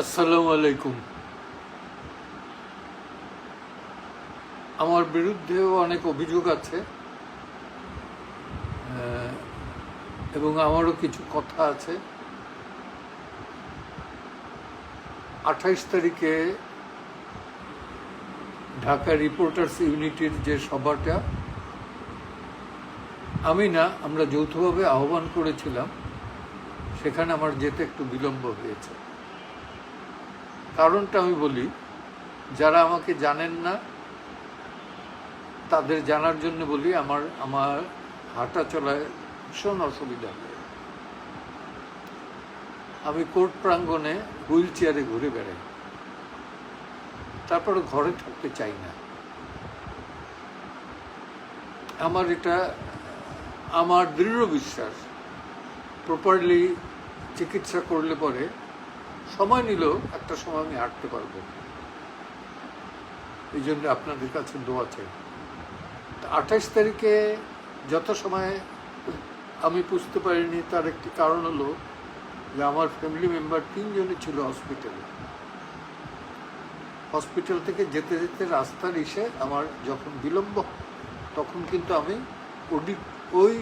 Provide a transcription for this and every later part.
আসসালামু আলাইকুম। আমার বিরুদ্ধেও অনেক অভিযোগ আছে এবং আমারও কিছু কথা আছে। আঠাইশ তারিখে ঢাকা রিপোর্টার্স ইউনিটির যে সভাটা, আমি না, আমরা যৌথভাবে আহ্বান করেছিলাম, সেখানে আমার যেতে একটু বিলম্ব হয়েছে। কারণটা আমি বলি, যারা আমাকে জানেন না, তাদের জানার জন্য বলি, আমার আমার হাঁটা চলায় ভীষণ অসুবিধা হয়। আমি কোর্ট প্রাঙ্গণে হুইল চেয়ারে ঘুরে বেড়াই। তারপরে ঘরে থাকতে চাই না। আমার এটা, আমার দৃঢ় বিশ্বাস প্রপারলি চিকিৎসা করলে পরে সময় নিলেও একটা সময় আমি হাঁটতে পারব। এই জন্য আপনাদের কাছে দোয়া চাই। আঠাইশ তারিখে যত সময় আমি বুঝতে পারিনি, তার একটি কারণ হলো যে আমার ফ্যামিলি মেম্বার তিনজনই ছিল হসপিটালে হসপিটাল থেকে যেতে যেতে রাস্তার এসে আমার যখন বিলম্ব তখন কিন্তু আমি অডি ওই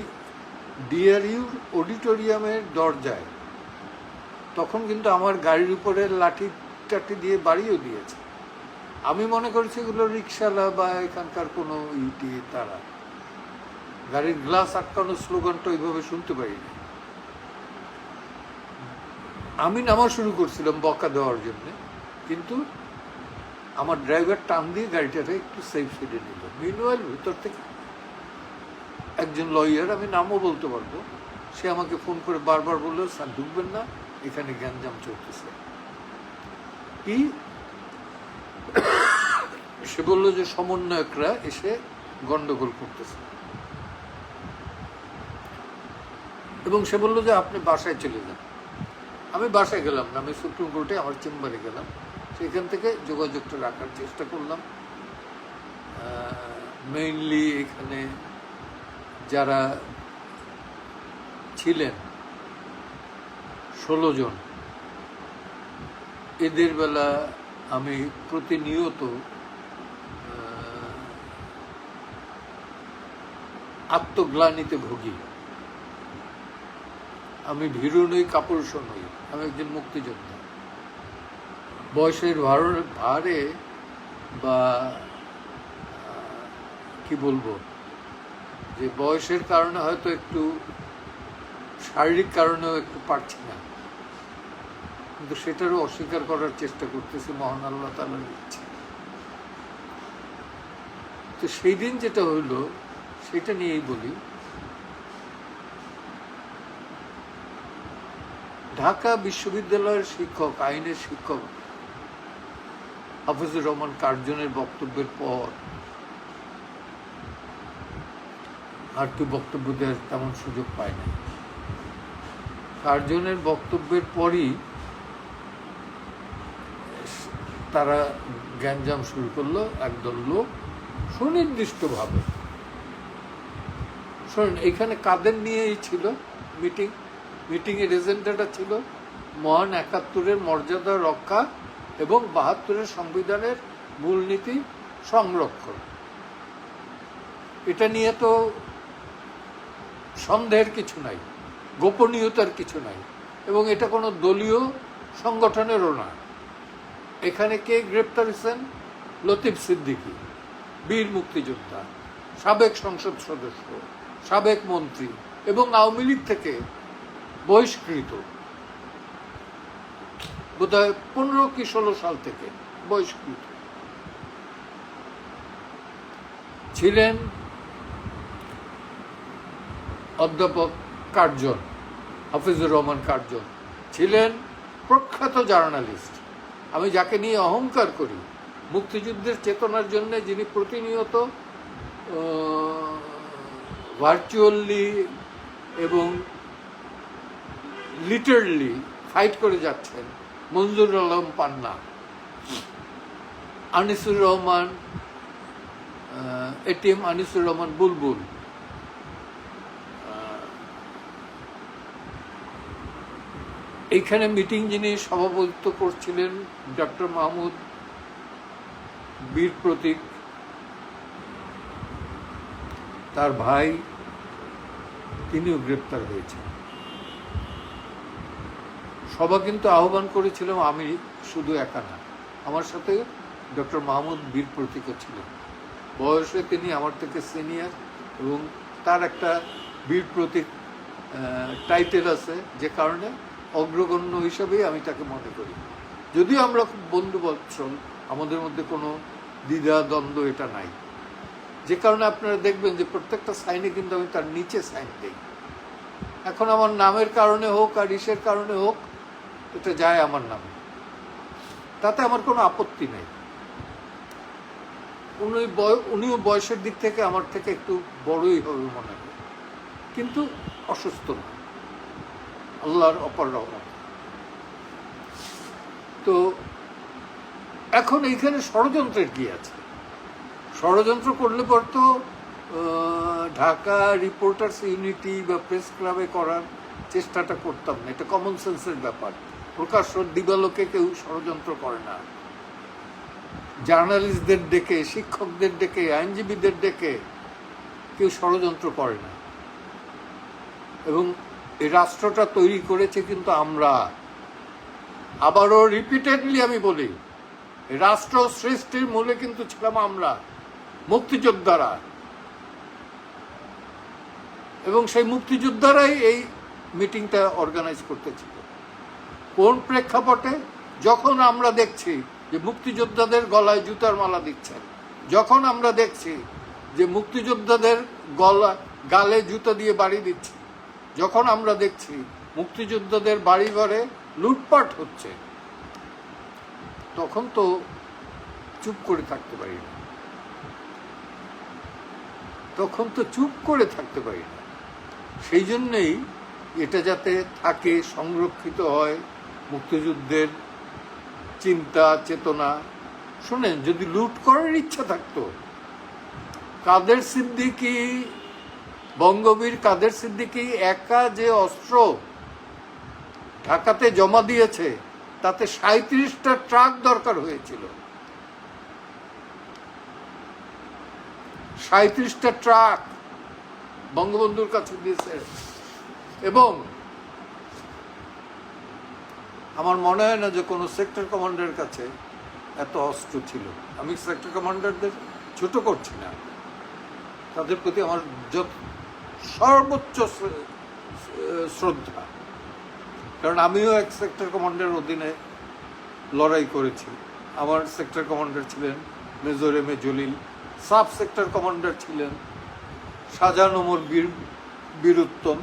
ডিআরইউর অডিটোরিয়ামের দরজায় তখন কিন্তু আমার গাড়ির উপরে লাঠি টাঠি দিয়ে বাড়িও দিয়েছে। আমি মনে করছি এগুলো রিক্সালা বা এখানকার কোনো ইটি, তারা। গাড়ির গ্লাস আটকানোর স্লোগানটা ওইভাবে শুনতে পারিনি আমি নামা শুরু করছিলাম বকা দেওয়ার জন্য, কিন্তু আমার ড্রাইভার টান দিয়ে গাড়িটাকে একটু সেফ সাইডে নিল। মিনওয়াইল ভিতর থেকে একজন লয়ার আমি নামও বলতে পারব, সে আমাকে ফোন করে বারবার বলল, স্যার, ঢুকবেন না। এখানে গ্যাঞ্জাম চলতেছে। কি? সে বলল যে সমন্বয়করা এসে গন্ডগোল করতেছে। এবং সে বলল যে আপনি বাসায় চলে যান। আমি বাসায় গেলাম না, আমি সুপ্রিম কোর্টে আমার চেম্বারে গেলাম। সেখান থেকে যোগাযোগটা রাখার চেষ্টা করলাম। মেইনলি এখানে যারা ছিলেন ষোলো জন। এদের বেলা আমি প্রতিনিয়ত আত্মগ্লানিতে ভুগি। আমি ভীরু নই, কাপুরুষ নই, আমি একজন মুক্তিযোদ্ধা। বয়সের ভার, ভারে বা কি বলব, যে বয়সের কারণে হয়তো একটু, শারীরিক কারণেও একটু পারছি না। কিন্তু সেটারও অস্বীকার করার চেষ্টা করতেছে মহান আল্লাহ তালার ইচ্ছে। তো সেই দিন যেটা হইল, সেটা নিয়েই বলি। ঢাকা বিশ্ববিদ্যালয়ের শিক্ষক, আইনের শিক্ষক হাফিজুর রহমান কার্জনের বক্তব্যের পর আর কেউ বক্তব্য দেওয়ার তেমন সুযোগ পায় না কার্জনের বক্তব্যের পরই তারা গ্যাঞ্জাম শুরু করল একদল লোক সুনির্দিষ্টভাবে। শোনেন, এখানে কাদের নিয়েই ছিল মিটিং? মিটিংয়ের এজেন্ডাটা ছিল মহান একাত্তরের মর্যাদা রক্ষা এবং বাহাত্তরের সংবিধানের মূলনীতি সংরক্ষণ। এটা নিয়ে তো সন্দেহের কিছু নাই, গোপনীয়তার কিছু নাই এবং এটা কোনো দলীয় সংগঠনেরও না এখানে কে গ্রেপ্তার হয়েছেন? লতিফ সিদ্দিকী, বীর মুক্তিযোদ্ধা, সাবেক সংসদ সদস্য, সাবেক মন্ত্রী এবং আওয়ামী লীগ থেকে বহিষ্কৃত। বোধহয় পনেরো কি ষোলো সাল থেকে বহিষ্কৃত। ছিলেন অধ্যাপক কার্জন, হাফিজুর রহমান কার্জন। ছিলেন প্রখ্যাত জার্নালিস্ট। আমি যাকে নিয়ে অহংকার করি, মুক্তিযুদ্ধের চেতনার জন্য যিনি প্রতিনিয়ত ভার্চুয়ালি এবং লিটারলি ফাইট করে যাচ্ছেন মঞ্জুর আলম পান্না, আনিসুর রহমান এটিএম আনিসুর রহমান বুলবুল। এইখানে মিটিং যিনি সভাপতিত্ব করছিলেন, ডক্টর মাহমুদ বীর প্রতীক, তার ভাই, তিনিও গ্রেপ্তার হয়েছেন। সভা কিন্তু আহ্বান করেছিলাম, আমি শুধু একা না, আমার সাথে ডক্টর মাহমুদ বীর প্রতীকও ছিলেন। বয়সে তিনি আমার থেকে সিনিয়র এবং তার একটা বীর প্রতীক টাইটেল আছে, যে কারণে অগ্রগণ্য হিসাবেই আমি তাকে মনে করি। যদিও আমরা খুব বন্ধু বৎসল, আমাদের মধ্যে কোনো দ্বিধা দ্বন্দ্ব এটা নাই। যে কারণে আপনারা দেখবেন যে প্রত্যেকটা সাইনে কিন্তু আমি তার নিচে সাইন দিই। এখন আমার নামের কারণে হোক আর ইসের কারণে হোক, এটা যায় আমার নামে। তাতে আমার কোনো আপত্তি নেই। উনি উনিও বয়সের দিক থেকে আমার থেকে একটু বড়ই হবে মনে হয়। কিন্তু অসুস্থ না আল্লাহর অপর রহমত। তো এখন এইখানে ষড়যন্ত্রের কি আছে? ষড়যন্ত্র করলে পর তো ঢাকা রিপোর্টার্স ইউনিটি বা প্রেস ক্লাবে করার চেষ্টাটা করতাম না। এটা কমন সেন্সের ব্যাপার। প্রকাশ্য দিবালোকে কেউ ষড়যন্ত্র করে না। জার্নালিস্টদের ডেকে, শিক্ষকদের ডেকে, আইনজীবীদের ডেকে কেউ ষড়যন্ত্র করে না। এবং এই রাষ্ট্রটা তৈরি করেছে কিন্তু আমরা। আবারও রিপিটেডলি আমি বলি রাষ্ট্র সৃষ্টির মূলে কিন্তু ছিলাম আমরা, মুক্তিযোদ্ধারা। এবং সেই মুক্তিযোদ্ধারাই এই মিটিংটা অর্গানাইজ করতেছিল কোন প্রেক্ষাপটে? যখন আমরা দেখছি যে মুক্তিযোদ্ধাদের গলায় জুতার মালা দিচ্ছেন, যখন আমরা দেখছি যে মুক্তিযোদ্ধাদের গলা, গালে জুতো দিয়ে বাড়ি দিচ্ছে যখন আমরা দেখছি মুক্তিযোদ্ধাদের বাড়ি ঘরে লুটপাট হচ্ছে, তখন তো চুপ করে থাকতে পারি না। তখন তো চুপ করে থাকতে পারি না। সেই জন্যেই এটা যাতে থাকে, সংরক্ষিত হয়, মুক্তিযুদ্ধের চিন্তা, চেতনা। শোনেন, যদি লুট করার ইচ্ছা থাকতো, কাদের সিদ্দিকি বঙ্গবীর কাদের সিদ্দিকি একা যে অস্ত্র ঢাকাতে জমা দিয়েছে, তাতে সাঁত্রিশটা ট্রাক দরকার হয়েছিল। সাঁত্রিশটা ট্রাক বঙ্গবন্ধুর কাছে দিয়েছে। এবং আমার মনে হয় না যে কোনো সেক্টর কমান্ডারের কাছে এত অস্ত্র ছিল। আমি সেক্টর কমান্ডারদের ছোট করছি না। তাদের প্রতি আমার যত সর্বোচ্চ শ্রদ্ধা। কারণ আমিও এক সেক্টর কমান্ডের অধীনে লড়াই করেছি। আমার সেক্টর কমান্ডার ছিলেন major M A Jalil sub sector commander ছিলেন শাহজাহান ওমর বীর, বীরুত্তম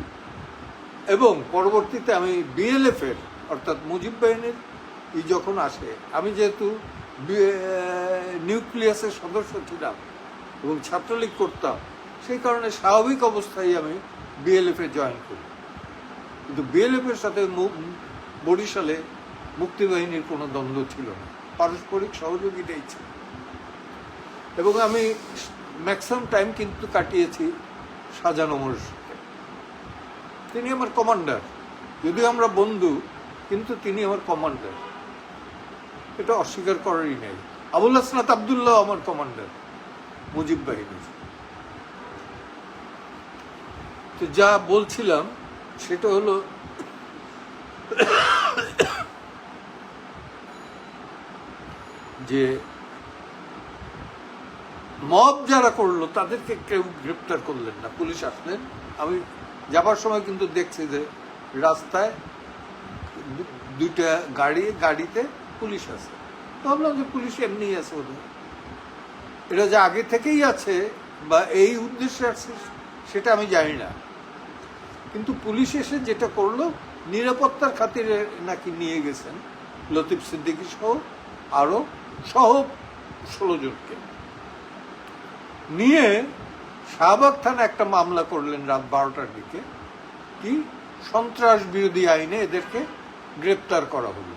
এবং পরবর্তীতে আমি বিএলএফের অর্থাৎ মুজিব বাহিনীর ই যখন আসে, আমি যেহেতু নিউক্লিয়াসের সদস্য ছিলাম এবং ছাত্রলীগ করতাম সেই কারণে স্বাভাবিক অবস্থায় আমি বিএলএফ জয়েন করি। কিন্তু বিএলএফ এর সাথে বরিশালে মুক্তিবাহিনীর কোনো দ্বন্দ্ব ছিল না। পারস্পরিক সহযোগিতাই ছিল। এবং আমি ম্যাক্সিমাম টাইম কিন্তু কাটিয়েছি ওমরের সাথে তিনি আমার কমান্ডার যদিও আমরা বন্ধু, কিন্তু তিনি আমার কমান্ডার এটা অস্বীকার করারই নেই। আবুল হাসনাত আবদুল্লাহ আমার কমান্ডার মুজিব বাহিনীর। তো যা বলছিলাম, সেটা হলো, যে মব যারা করল, তাদেরকে কেউ গ্রেপ্তার করলেন না। পুলিশ আসলেন। আমি যাবার সময় কিন্তু দেখছি যে রাস্তায় দুইটা গাড়ি, গাড়িতে পুলিশ আছে। ভাবলাম যে পুলিশ এমনি আছে ওদের এটা যে আগে থেকেই আছে বা এই উদ্দেশ্যে আছে সেটা আমি জানি না। কিন্তু পুলিশ এসে যেটা করল, নিরাপত্তার খাতিরে নাকি নিয়ে গেছেন লতিফ সিদ্দিকী সহ আরও সহ ষোলো জনকে। নিয়ে শাহবাগ থানা একটা মামলা করলেন রাত বারোটার দিকে। কি? সন্ত্রাস বিরোধী আইনে এদেরকে গ্রেপ্তার করা হলো।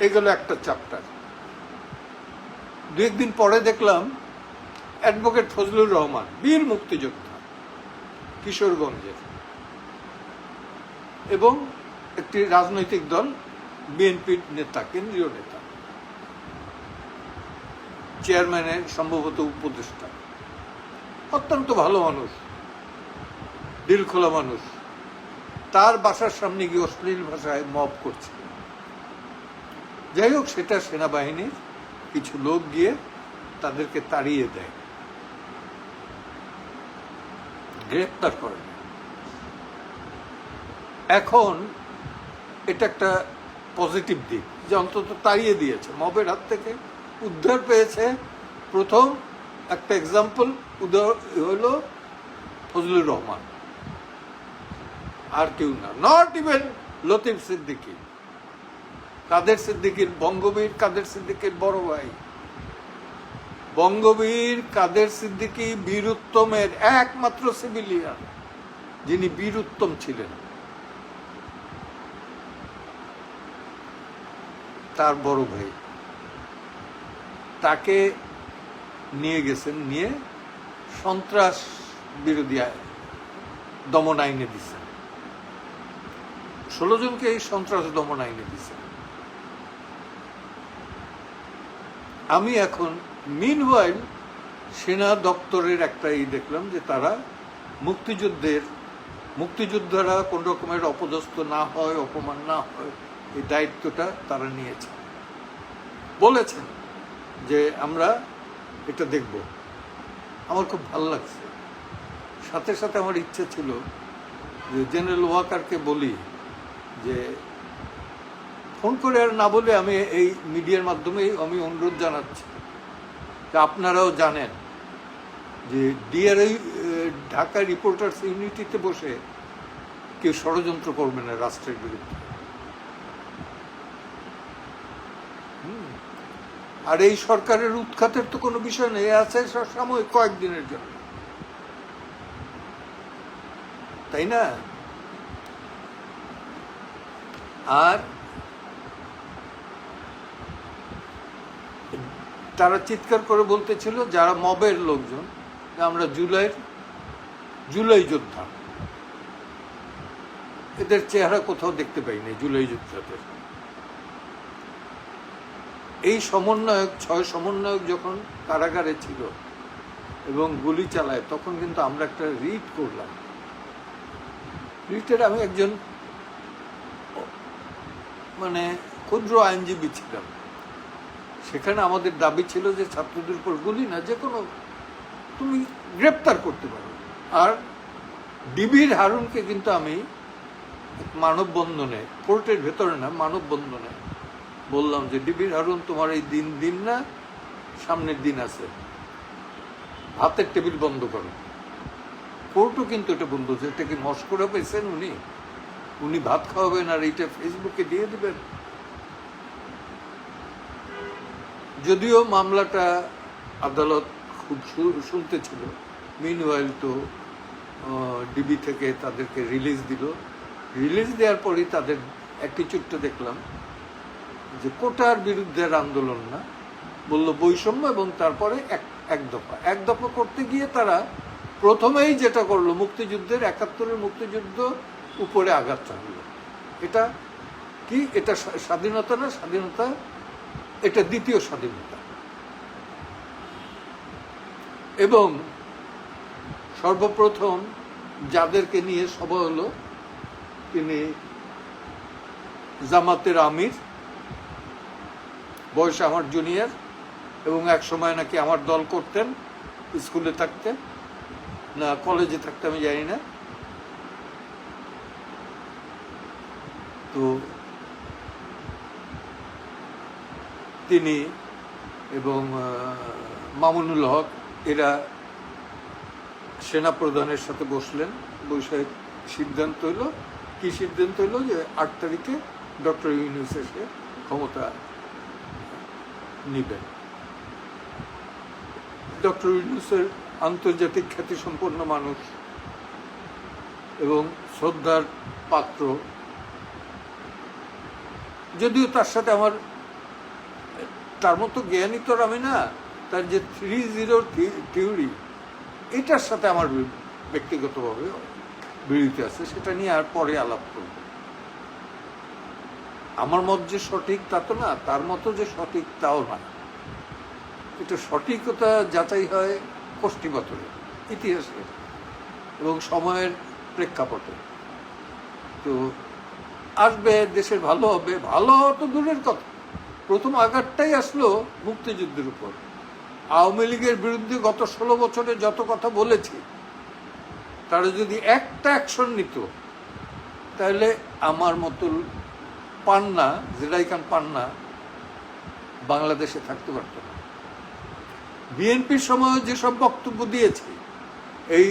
এগুলো একটা চ্যাপ্টার। দু একদিন পরে দেখলাম অ্যাডভোকেট ফজলুর রহমান, বীর মুক্তিযোদ্ধা, কিশোরগঞ্জের। এবং একটি রাজনৈতিক দল, বিএনপির নেতা, কেন্দ্রীয় নেতা। চেয়ারম্যানের সম্ভবত উপদেষ্টা। অত্যন্ত ভালো মানুষ, দিল খোলা মানুষ। তার বাসার সামনে গিয়ে অশ্লীল ভাষায় মব করছে। যাই হোক, সেটা সেনাবাহিনীর কিছু লোক গিয়ে তাদেরকে তাড়িয়ে দেয়। গ্রেপ্তার করে এখন এটা একটা পজিটিভ দিক, যে অন্তত তাড়িয়ে দিয়েছে। মবের হাত থেকে উদ্ধার পেয়েছে প্রথম একটা এক্সাম্পল উদাহরণ হলো ফজলুর রহমান। আর কেউ না। Not even Latif Siddiqui. কাদের সিদ্দিকীর বঙ্গবীর, কাদের সিদ্দিকীর বড় ভাই? বঙ্গবীর কাদের সিদ্দিকী বীরুত্তমের একমাত্র সিভিলিয়ান, যিনি বীরুত্তম ছিলেন। তার বড় ভাই। তাকে নিয়ে গেছেন, নিয়ে সন্ত্রাস বিরোধী দমন আইনে দিচ্ছেন ষোলো জনকে এই সন্ত্রাস দমন আইনে দিচ্ছেন আমি এখন মিনওয়াইল সেনা দপ্তরের একটা ই দেখলাম যে তারা মুক্তিযুদ্ধের, মুক্তিযোদ্ধারা কোন রকমের অপদস্থ না হয়, অপমান না হয়, এই দায়িত্বটা তারা নিয়েছে। বলেছেন যে আমরা এটা দেখব। আমার খুব ভালো লাগছে। সাথে সাথে আমার ইচ্ছে ছিল যে জেনারেল ওয়াকারকে বলি যে ফোন করে আর না বলে আমি এই মিডিয়ার মাধ্যমে আমি অনুরোধ জানাচ্ছি। যে আপনারাও জানেন যে ডিআরআই ঢাকা রিপোর্টার্স ইউনিটিতে বসে কেউ ষড়যন্ত্র করবে না রাষ্ট্রের বিরুদ্ধে। আর এই সরকারের উৎখাতের তো কোনো বিষয় নেই আছে সাময়িক কয়েকদিনের জন্য। তাই না? আর তারা চিৎকার করে বলতেছিল যারা মবের লোকজন আমরা জুলাইয়ের, জুলাই যোদ্ধা। এদের চেহারা কোথাও দেখতে পাইনি জুলাই যোদ্ধাদের। এই সমন্বয়ক, ছয় সমন্বয়ক যখন কারাগারে ছিল এবং গুলি চালায়, তখন কিন্তু আমরা একটা রিট করলাম। রিটের আমি একজন মানে ক্ষুদ্র আইনজীবী ছিলাম। সেখানে আমাদের দাবি ছিল যে ছাত্রদের উপর গুলি না, যে কোনো তুমি গ্রেপ্তার করতে পারো। আর ডিবির হারুনকে কিন্তু আমি মানববন্ধনে, কোর্টের ভেতরে না, মানববন্ধনে বললাম যে, ডিবির হারুন, তোমার এই দিন দিন না, সামনের দিন আছে। ভাতের টেবিল বন্ধ করো। কোর্টও কিন্তু এটা বন্ধ হচ্ছে এটা কি মস্করা পেয়েছেন উনি? উনি ভাত খাওয়াবেন আর এইটা ফেসবুকে দিয়ে দিবেন? যদিও মামলাটা আদালত খুব শুনতে ছিল মিনওয়াইল তো ডিবি থেকে তাদেরকে রিলিজ দিল। রিলিজ দেওয়ার পরই তাদের অ্যাটিচিউডটা দেখলাম, যে কোটার বিরুদ্ধের আন্দোলন না। বলল বৈষম্য এবং তারপরে এক এক দফা। এক দফা করতে গিয়ে তারা প্রথমেই যেটা করল, মুক্তিযুদ্ধের একাত্তরের মুক্তিযুদ্ধ উপরে আঘাত চালালো এটা কি? এটা স্বা- স্বাধীনতা না স্বাধীনতা এটা দ্বিতীয় স্বাধীনতা। এবং সর্বপ্রথম যাদেরকে নিয়ে সভা হলো, তিনি জামাতের আমির, বয়স আমার জুনিয়র, এবং এক সময় নাকি আমার দল করতেন, স্কুলে থাকতেন, না কলেজে থাকতে আমি জানি না। তো তিনি এবং মামুনুল হক, এরা সেনা প্রধানের সাথে বসলেন। বসে সিদ্ধান্ত হলো, কি সিদ্ধান্ত হলো যে আট তারিখে ডক্টর ইউনুস এসে ক্ষমতা নিবেন। ডক্টর ইউনুসের আন্তর্জাতিক খ্যাতিসম্পন্ন মানুষ এবং শ্রদ্ধার পাত্র। যদিও তার সাথে আমার তার মতো জ্ঞানী তো আমি না, তার যে থ্রি জিরোর থিওরি এটার সাথে আমার ব্যক্তিগতভাবে বিরোধী আছে, সেটা নিয়ে আর পরে আলাপ করব। আমার মত যে সঠিক তা তো না, তার মতো যে সঠিক তাও না। এটা সঠিকতা যাচাই হয় কোষ্ঠীপাতরে ইতিহাসে এবং সময়ের প্রেক্ষাপটে। তো আসবে, দেশের ভালো হবে, ভালো তো দূরের কথা। প্রথম আঘাতটাই আসলো মুক্তিযুদ্ধের উপর। আওয়ামী লীগের বিরুদ্ধে গত ষোলো বছরে যত কথা বলেছি, তারা যদি একটা অ্যাকশন নিত, তাহলে আমার মতো পান্না জেরাই খান পান্না বাংলাদেশে থাকতে পারত না। বিএনপির সময় যেসব বক্তব্য দিয়েছে, এই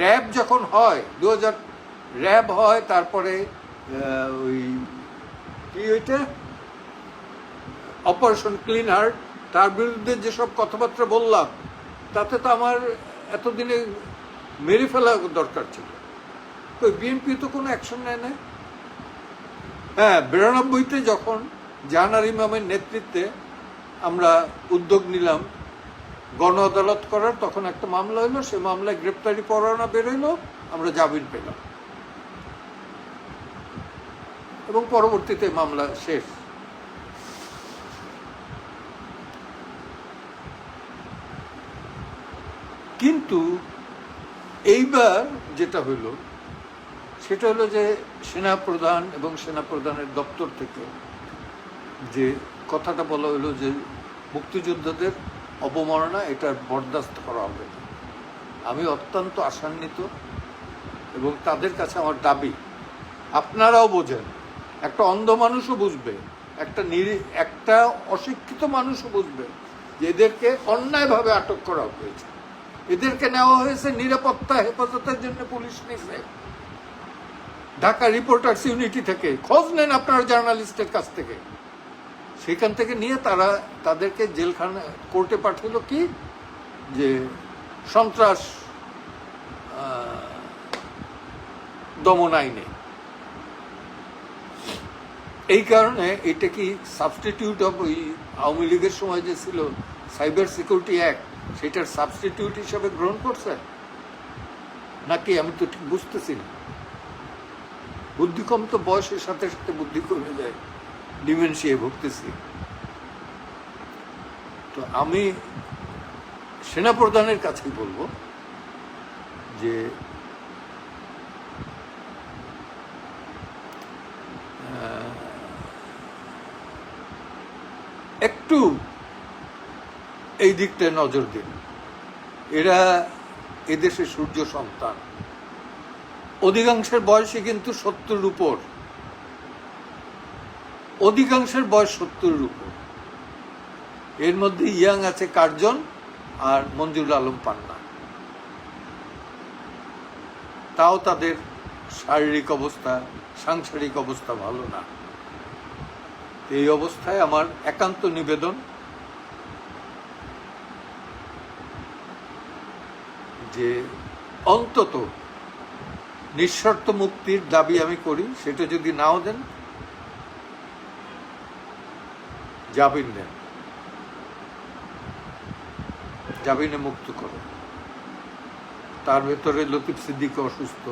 র্যাব যখন হয় দু হাজার র্যাব হয়, তারপরে ওই, কি ওইটা? অপারেশন ক্লিন হার্ট, তার বিরুদ্ধে যেসব কথাবার্তা বললাম, তাতে তো আমার এতদিনে মেরে ফেলা দরকার ছিল। তো বিএনপি তো কোনো অ্যাকশন নেয় না হ্যাঁ বিরানব্বইতে যখন জাহানার ইমামের নেতৃত্বে আমরা উদ্যোগ নিলাম গণ আদালত করার, তখন একটা মামলা হলো, সে মামলায় গ্রেপ্তারি পরোয়ানা বেরোলো আমরা জামিন পেলাম। এবং পরবর্তীতে মামলা শেষ। কিন্তু এইবার যেটা হলো, সেটা হলো যে সেনাপ্রধান এবং সেনাপ্রধানের দপ্তর থেকে যে কথাটা বলা হলো যে মুক্তিযোদ্ধাদের অবমাননা এটা বরদাস্ত করা হবে। আমি অত্যন্ত আশান্বিত এবং তাদের কাছে আমার দাবি, আপনারাও বোঝেন, একটা অন্ধ মানুষও বুঝবে, একটা নিরি, একটা অশিক্ষিত মানুষও বুঝবে যে এদেরকে অন্যায়ভাবে আটক করা হয়েছে। এদেরকে নেওয়া হয়েছে নিরাপত্তা হেফাজতের জন্য পুলিশ নিছে। ঢাকা রিপোর্টার্স ইউনিটি থেকে। খোঁজ নেন আপনার জার্নালিস্টের কাছ থেকে। সেখান থেকে নিয়ে তারা তাদেরকে জেলখানা, কোর্টে পাঠালো কি? যে সন্ত্রাস দমন আইনে। এই কারণে এটা কি সাবস্টিটিউট অফ ওই আওয়ামী লীগের সময় যে ছিল সাইবার সিকিউরিটি অ্যাক্ট সেটার সাবস্টিটিউট হিসাবে গ্রহণ করছে? নাকি আমি তো ঠিক বুঝতেছি না। বুদ্ধি কম তো বয়সের সাথে সাথে বুদ্ধি কমে যায়। ডিমেনশিয়ায় ভুগতেছি। তো আমি সেনাপ্রধানের কাছেই বলব যে একটু এই দিকটায় নজর দিন। এরা এদেশের সূর্য সন্তান। অধিকাংশের বয়সে কিন্তু সত্তর উপর। অধিকাংশের বয়স সত্তরের উপর। এর মধ্যে ইয়াং আছে কার্জন আর মঞ্জুর আলম পান্না। তাও তাদের শারীরিক অবস্থা, সাংসারিক অবস্থা ভালো না। এই অবস্থায় আমার একান্ত নিবেদন যে অন্তত নিঃশর্ত মুক্তির দাবি আমি করি, সেটা যদি নাও দেন, জামিন দেন জামিনে মুক্ত করো তার ভেতরে লতিফ সিদ্দিক অসুস্থ।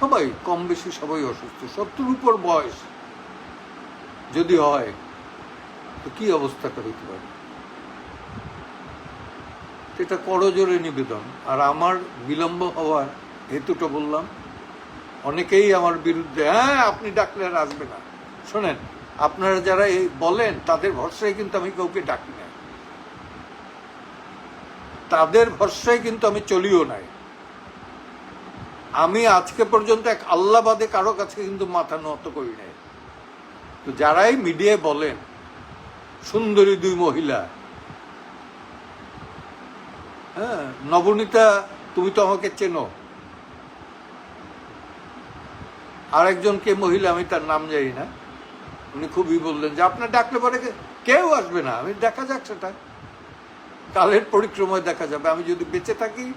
সবাই, কম বেশি সবাই অসুস্থ। সত্তর উপর বয়স যদি হয়, তো কি অবস্থাটা হইতে পারে? এটা করজোরে নিবেদন। আর আমার বিলম্ব হওয়ার হেতুটা বললাম, অনেকেই আমার বিরুদ্ধে হ্যাঁ আপনি ডাকলে আর আসবে না। শোনেন, আপনারা যারা এই বলেন, তাদের ভরসায় কিন্তু আমি কাউকে ডাকি না। তাদের ভরসায় কিন্তু আমি চলিও নাই। আমি আজকে পর্যন্ত এক আল্লাহবাদে কারও কাছে কিন্তু মাথা নত করি নাই। তো যারাই মিডিয়ায় বলেন, সুন্দরী দুই মহিলা হ্যাঁ নবনীতা, তুমি তো আমাকে চেনো। আরেকজন কে মহিলা, আমি তার নাম জানি না। উনি খুবই বললেন যে, আপনার ডাকলে পরে কেউ আসবে না। আমি, দেখা যাক সেটা। কালের পরিক্রমায় দেখা যাবে। আমি যদি বেঁচে থাকি,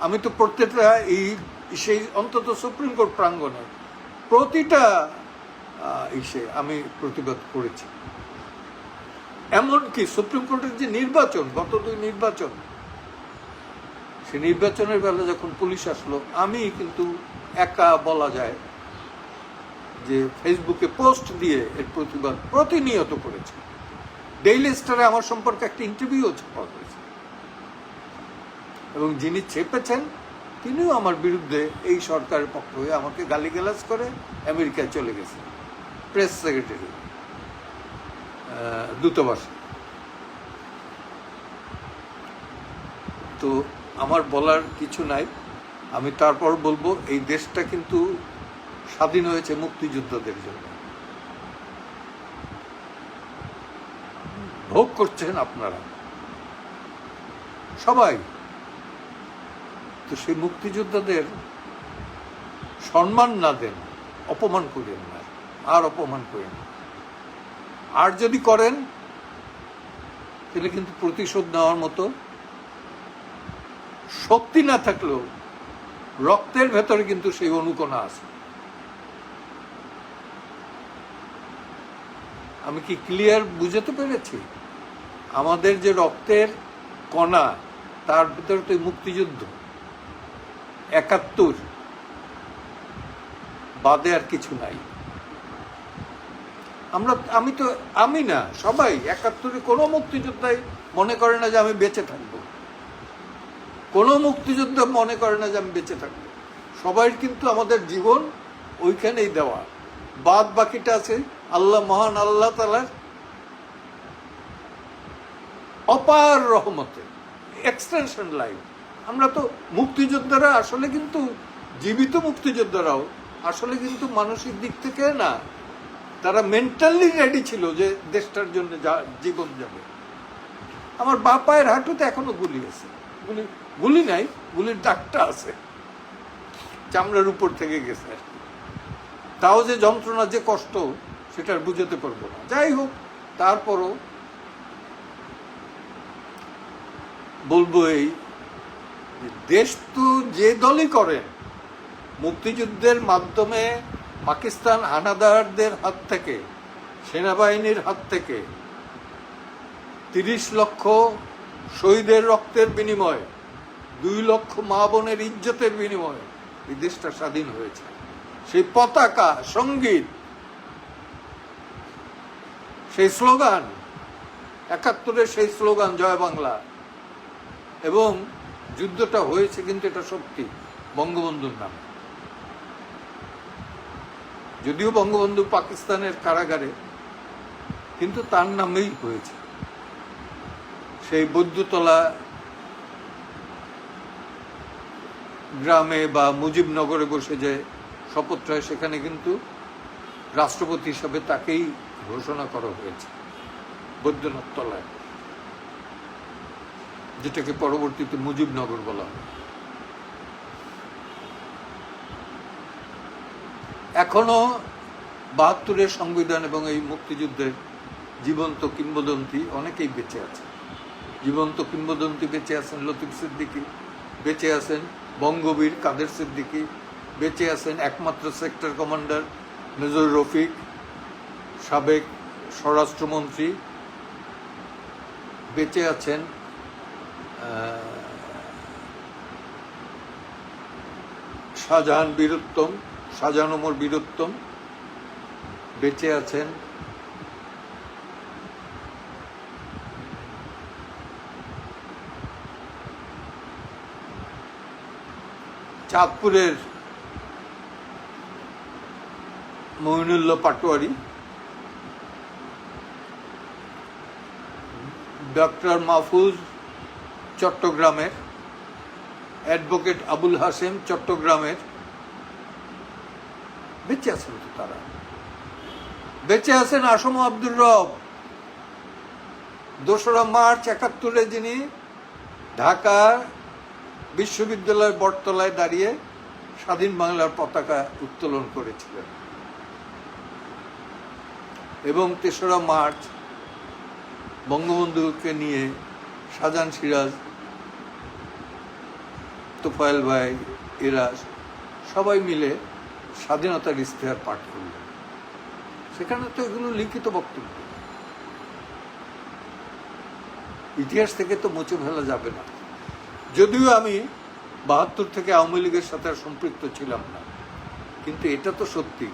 আমি তো প্রত্যেকটা এই, সেই অন্তত সুপ্রিম কোর্ট প্রাঙ্গণে প্রতিটা ইসে আমি প্রতিবাদ করেছি। এমনকি সুপ্রিম কোর্টের যে নির্বাচন, গত দুই নির্বাচন সে নির্বাচনের বেলা যখন পুলিশ আসলো, আমি কিন্তু একা বলা যায় যে ফেসবুকে পোস্ট দিয়ে এর প্রতিবাদ প্রতিনিয়ত করেছে। ডেইলি স্টারে আমার সম্পর্কে একটা ইন্টারভিউ ছাপা হয়েছে। এবং যিনি চেপেছেন, তিনিও আমার বিরুদ্ধে এই সরকারের পক্ষ হয়ে আমাকে গালিগালাজ করে আমেরিকায় চলে গেছে। প্রেস সেক্রেটারি দূতাবাসে। তো আমার বলার কিছু নাই। আমি তারপর বলব, এই দেশটা কিন্তু স্বাধীন হয়েছে মুক্তিযোদ্ধাদের জন্য। ভোগ করছেন আপনারা। সবাই। তো সেই মুক্তিযোদ্ধাদের সম্মান না দেন, অপমান করেন না, আর অপমান করেন। আর যদি করেন, তাহলে কিন্তু প্রতিশোধ নেওয়ার মতো শক্তি না থাকলেও রক্তের ভেতরে কিন্তু সেই অনুকণা আছে। আমি কি ক্লিয়ার বুঝাতে পেরেছি? আমাদের যে রক্তের কণা, তার ভিতরে তো মুক্তিযুদ্ধ। একাত্তর। বাদে আর কিছু নাই। আমরা, আমি তো, আমি না, সবাই একাত্তরে কোনো মুক্তিযোদ্ধাই মনে করে না যে আমি বেঁচে থাকব। কোনো মুক্তিযোদ্ধা মনে করে না যে আমি বেঁচে থাকব। সবাই কিন্তু আমাদের জীবন ওইখানেই দেওয়া। বাদ বাকিটা আছে, আল্লাহ মহান আল্লাহ তালার অপার রহমতে এক্সটেনশন লাইফ আমরা তো মুক্তিযোদ্ধারা আসলে কিন্তু জীবিত মুক্তিযোদ্ধারাও, আসলে কিন্তু মানসিক দিক থেকে না, তারা মেন্টালি রেডি ছিল যে দেশটার জন্য যা জীবন যাবে। আমার বাপায়ের হাঁটুতে এখনও গুলি আছে। গুলি গুলি নাই, গুলির দাগটা আছে চামড়ার উপর থেকে গেছে। তাও যে যন্ত্রণা, যে কষ্ট সেটার বুঝাতে পারব না যাই হোক, তারপরও বলব এই দেশ তো যে দলই করেন মুক্তিযুদ্ধের মাধ্যমে পাকিস্তান হানাদারদের হাত থেকে, সেনাবাহিনীর হাত থেকে তিরিশ লক্ষ শহীদের রক্তের বিনিময়ে দুই লক্ষ মা বোনের ইজ্জতের বিনিময়ে এই দেশটা স্বাধীন হয়েছে। সেই পতাকা, সংগীত, সেই স্লোগান, একাত্তরের সেই স্লোগান, জয় বাংলা। এবং যুদ্ধটা হয়েছে কিন্তু এটা সত্যি, বঙ্গবন্ধুর নামে। যদিও বঙ্গবন্ধু পাকিস্তানের কারাগারে, কিন্তু তার নামেই হয়েছে। সেই বৈদ্যতলা গ্রামে বা মুজিবনগরে বসে যে শপথ হয়, সেখানে কিন্তু রাষ্ট্রপতি হিসাবে তাকেই ঘোষণা করা হয়েছে, বৈদ্যনাথ তলায়, যেটাকে পরবর্তীতে মুজিবনগর বলা হয়। এখনও বাহাত্তরের সংবিধান এবং এই মুক্তিযুদ্ধের জীবন্ত কিংবদন্তি অনেকেই বেঁচে আছে। জীবন্ত কিংবদন্তি বেঁচে আছেন লতিফ সিদ্দিকী, বেঁচে আছেন বঙ্গবীর কাদের সিদ্দিকী বেঁচে আছেন একমাত্র সেক্টর কমান্ডার মেজর রফিক, সাবেক স্বরাষ্ট্রমন্ত্রী, বেঁচে আছেন শাহজাহান বীরুত্তম, শাহজাহান ওমর বীরুত্তম, বেঁচে আছেন চাঁদপুরের মইনুল্লাহ পাটোয়ারি, ডক্টর মাহফুজ চট্টগ্রামের, অ্যাডভোকেট আবুল হাসেম চট্টগ্রামের, বেঁচে আছেন তো তারা। বেঁচে আছেন আসম আব্দুর রব। দোসরা মার্চ একাত্তরে যিনি ঢাকা বিশ্ববিদ্যালয়ের বটতলায় দাঁড়িয়ে স্বাধীন বাংলার পতাকা উত্তোলন করেছিলেন। এবং তেসরা মার্চ বঙ্গবন্ধুকে নিয়ে শাহজাহান সিরাজ, তোফায়েল ভাই এরা সবাই মিলে স্বাধীনতার ইস্তেহার পাঠ করলেন। সেখানে তো এগুলো লিখিত বক্তব্য। ইতিহাস থেকে তো মুছে ফেলা যাবে না। যদিও আমি বাহাত্তর থেকে আওয়ামী লীগের সাথে আর সম্পৃক্ত ছিলাম না, কিন্তু এটা তো সত্যি।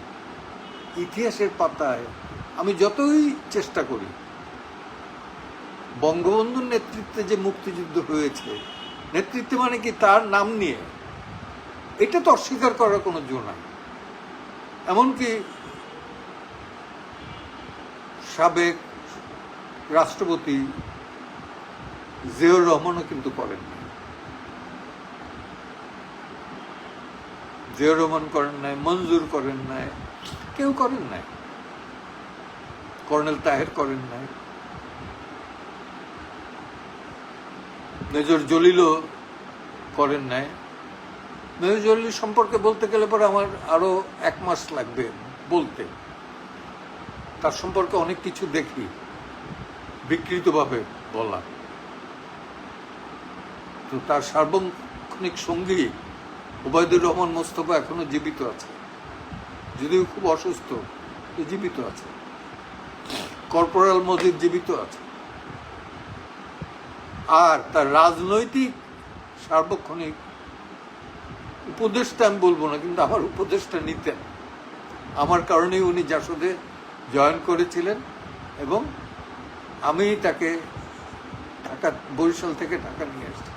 ইতিহাসের পাতায় আমি যতই চেষ্টা করি, বঙ্গবন্ধুর নেতৃত্বে যে মুক্তিযুদ্ধ হয়েছে, নেতৃত্বে মানে কি তার নাম নিয়ে, এটা তো অস্বীকার করার কোনো জো নাই। এমনকি সাবেক রাষ্ট্রপতি জিয়র রহমানও কিন্তু করেন রহমান করেন নাই, মঞ্জুর করেন নাই, কেউ করেন নাই। কর্নেল তাহের করেন নাই। মেজর জলিলও করেন নাই। মেজর জলিল সম্পর্কে বলতে গেলে পরে আমার আরও এক মাস লাগবে বলতে। তার সম্পর্কে অনেক কিছু দেখি, বিকৃতভাবে বলা। তো তার সার্বক্ষণিক সঙ্গী ওবায়দুর রহমান মোস্তফা এখনও জীবিত আছে। যদিও খুব অসুস্থ জীবিত আছে। কর্পোরাল মজিদ জীবিত আছে। আর তার রাজনৈতিক সার্বক্ষণিক উপদেশটা আমি বলব না, কিন্তু আমার উপদেশটা নিতেন। আমার কারণেই উনি জাসদে জয়েন করেছিলেন এবং আমি তাকে ঢাকা, বরিশাল থেকে ঢাকা নিয়ে এসেছিলাম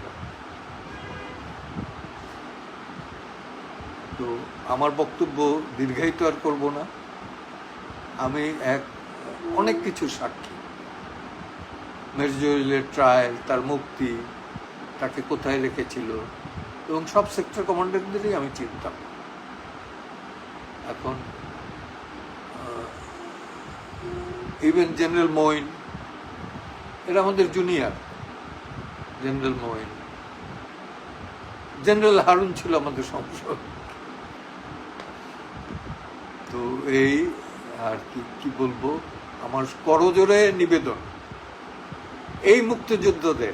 তো আমার বক্তব্য দীর্ঘায়িত আর করব না। আমি এক, অনেক কিছু সাক্ষী। মেজরিলের ট্রায়াল তার মুক্তি, তাকে কোথায় রেখেছিল এবং সব সেক্টর কমান্ডারদেরই আমি চিনতাম। এখন ইভেন জেনারেল মোইন এরা আমাদের junior general Moin general Harun ছিল আমাদের সংসদ। তো এই, আর কি কি বলব? আমার করজোরে নিবেদন। এই মুক্তিযোদ্ধাদের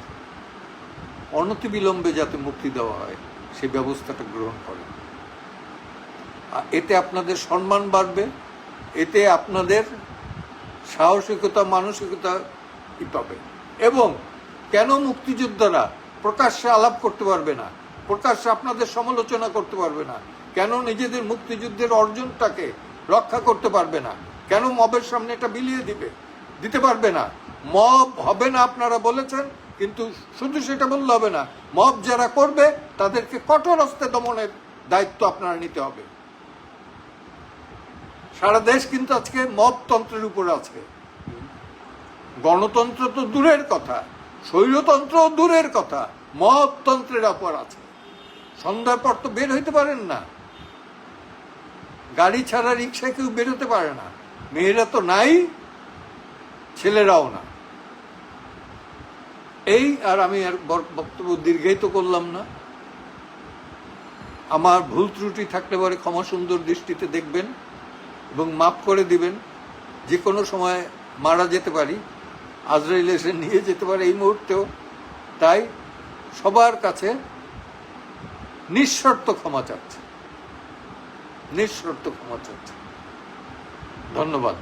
অনতিবিলম্বে যাতে মুক্তি দেওয়া হয় সেই ব্যবস্থাটা গ্রহণ করে। আর এতে আপনাদের সম্মান বাড়বে, এতে আপনাদের সাহসিকতা, মানসিকতা ই পাবে। এবং কেন মুক্তিযোদ্ধারা প্রকাশ্যে আলাপ করতে পারবে না, প্রকাশ্যে আপনাদের সমালোচনা করতে পারবে না? কেন নিজেদের মুক্তিযুদ্ধের অর্জনটাকে রক্ষা করতে পারবে না। কেন মবের সামনে এটা বিলিয়ে দিবে? দিতে পারবে না। মব হবে না আপনারা বলেছেন, কিন্তু শুধু সেটা বললে হবে না। মব যারা করবে, তাদেরকে কঠোর হস্তে দমনের দায়িত্ব আপনারা নিতে হবে। সারা দেশ কিন্তু আজকে মবতন্ত্রের উপর আছে। গণতন্ত্র তো দূরের কথা, স্বৈরতন্ত্র দূরের কথা মবতন্ত্রের উপর আছে। সন্ধ্যার পর তো বের হইতে পারেন না। গাড়ি ছাড়া রিক্সায় কেউ বেরোতে পারে না। মেয়েরা তো নাই, ছেলেরাও না। এই আর আমি আর বক্তব্য দীর্ঘায়িত করলাম না। আমার ভুল ত্রুটি থাকলে পরে ক্ষমা সুন্দর দৃষ্টিতে দেখবেন এবং মাফ করে দিবেন। যে কোনো সময় মারা যেতে পারি, আজরাইল এসে নিয়ে যেতে পারে এই মুহূর্তেও। তাই সবার কাছে নিঃশর্ত ক্ষমা চাচ্ছে। নিঃশর্ত ক্ষমা চাচ্ছে। ধন্যবাদ।